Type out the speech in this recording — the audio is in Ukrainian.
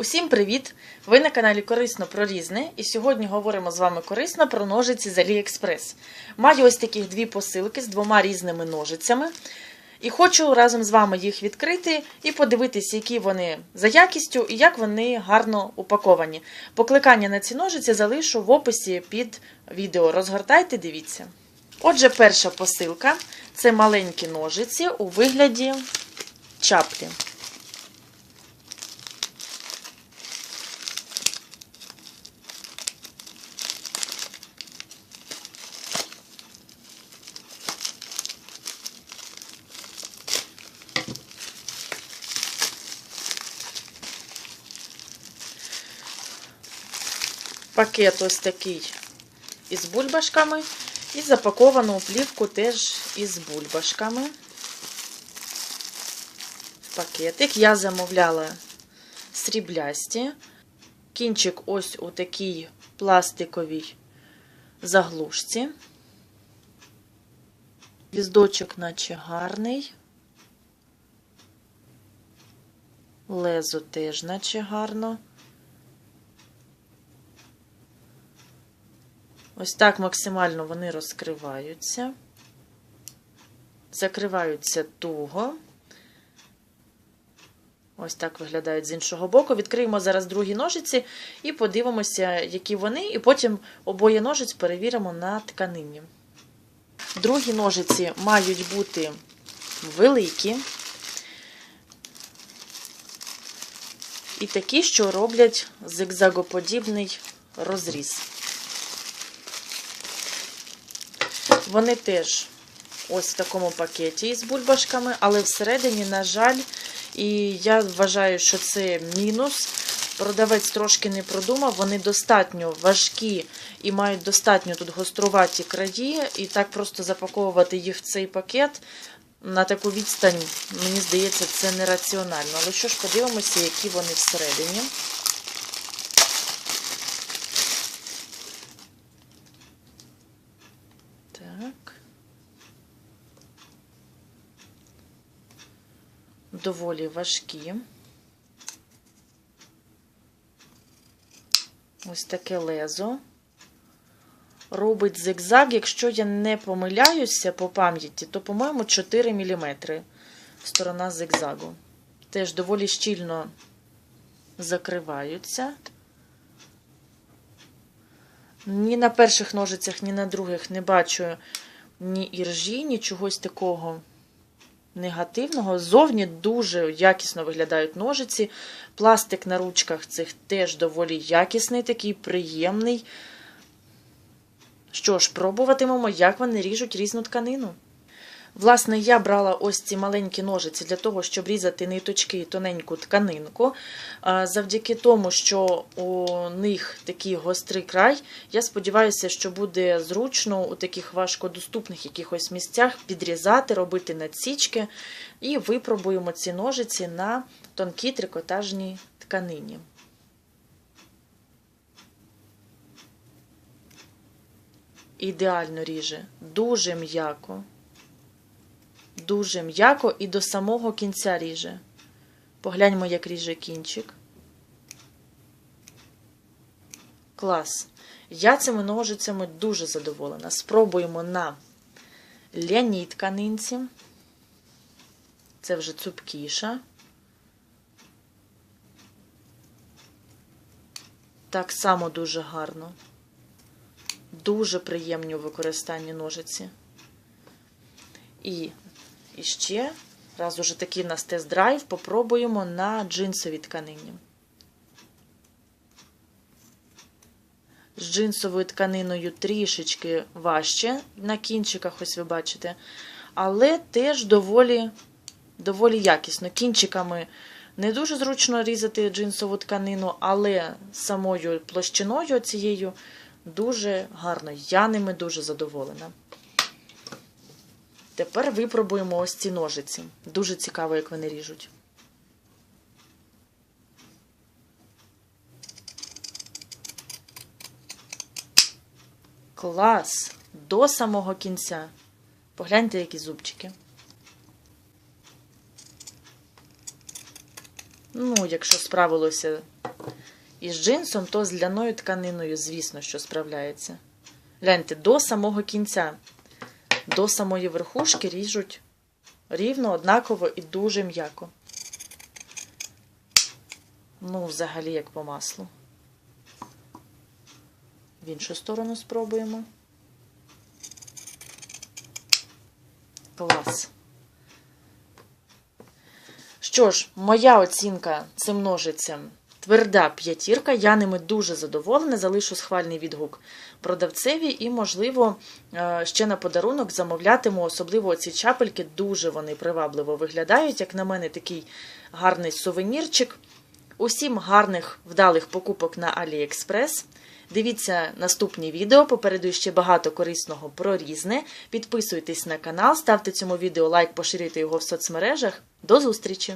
Усім привіт! Ви на каналі Корисно про різне, і сьогодні говоримо з вами корисно про ножиці з AliExpress. Маю ось таких дві посилки з двома різними ножицями. І хочу разом з вами їх відкрити і подивитися, які вони за якістю і як вони гарно упаковані. Покликання на ці ножиці залишу в описі під відео. Розгортайте, дивіться. Отже, перша посилка це маленькі ножиці у вигляді чаплі. Пакет ось такий із бульбашками. І запаковану плівку теж із бульбашками. Пакетик. Я замовляла сріблясті. Кінчик ось у такій пластиковій заглушці. Віздочок, наче гарний. Лезо теж, наче гарно. Ось так максимально вони розкриваються, закриваються туго. Ось так виглядають з іншого боку. Відкриємо зараз другі ножиці і подивимося, які вони, і потім обоє ножиць перевіримо на тканині. Другі ножиці мають бути великі і такі, що роблять зигзагоподібний розріз. Вони теж ось в такому пакеті із бульбашками, але всередині, на жаль, і я вважаю, що це мінус. Продавець трошки не продумав, вони достатньо важкі і мають достатньо тут гоструваті краї, і так просто запаковувати їх в цей пакет на таку відстань, мені здається, це нераціонально. Але що ж, подивимося, які вони всередині. Так. Доволі важкі. Ось таке лезо. Робить зигзаг, якщо я не помиляюся по пам'яті, то, по-моєму, 4 мм сторона зигзагу. Теж доволі щільно закриваються. Ні на перших ножицях, ні на других не бачу ні іржі, ні чогось такого негативного. Зовні дуже якісно виглядають ножиці. Пластик на ручках цих теж доволі якісний, такий приємний. Що ж, пробуватимемо, як вони ріжуть різну тканину. Власне, я брала ось ці маленькі ножиці для того, щоб різати ниточки і тоненьку тканинку. Завдяки тому, що у них такий гострий край, я сподіваюся, що буде зручно у таких важкодоступних якихось місцях підрізати, робити надсічки. І випробуємо ці ножиці на тонкій трикотажній тканині. Ідеально ріже, дуже м'яко дуже м'яко і до самого кінця ріже. Погляньмо, як ріже кінчик. Клас. Я цими ножицями дуже задоволена. Спробуємо на ляній тканинці. Це вже цупкіша. Так само дуже гарно. Дуже приємні у використанні ножиці. І і ще, раз уже такий в нас тест-драйв, попробуємо на джинсовій тканині. З джинсовою тканиною трішечки важче, на кінчиках, ось ви бачите, але теж доволі доволі якісно. Кінчиками не дуже зручно різати джинсову тканину, але самою площиною цією дуже гарно. Я ними дуже задоволена. Тепер випробуємо ось ці ножиці. Дуже цікаво, як вони ріжуть. Клас! До самого кінця. Погляньте, які зубчики. Ну, якщо справилося із джинсом, то з ляною тканиною, звісно, що справляється. Гляньте, до самого кінця, до самої верхушки ріжуть рівно, однаково і дуже м'яко. Ну, взагалі, як по маслу. В іншу сторону спробуємо. Клас. Що ж, моя оцінка цим ножицям тверда п'ятірка. Я ними дуже задоволена. Залишу схвальний відгук продавцеві і, можливо, е, ще на подарунок замовлятиму. Особливо ці чапельки дуже вони привабливо виглядають. Як на мене, такий гарний сувенірчик. Усім гарних вдалих покупок на AliExpress. Дивіться наступні відео. Попереду ще багато корисного про різне. Підписуйтесь на канал, ставте цьому відео лайк, поширюйте його в соцмережах. До зустрічі!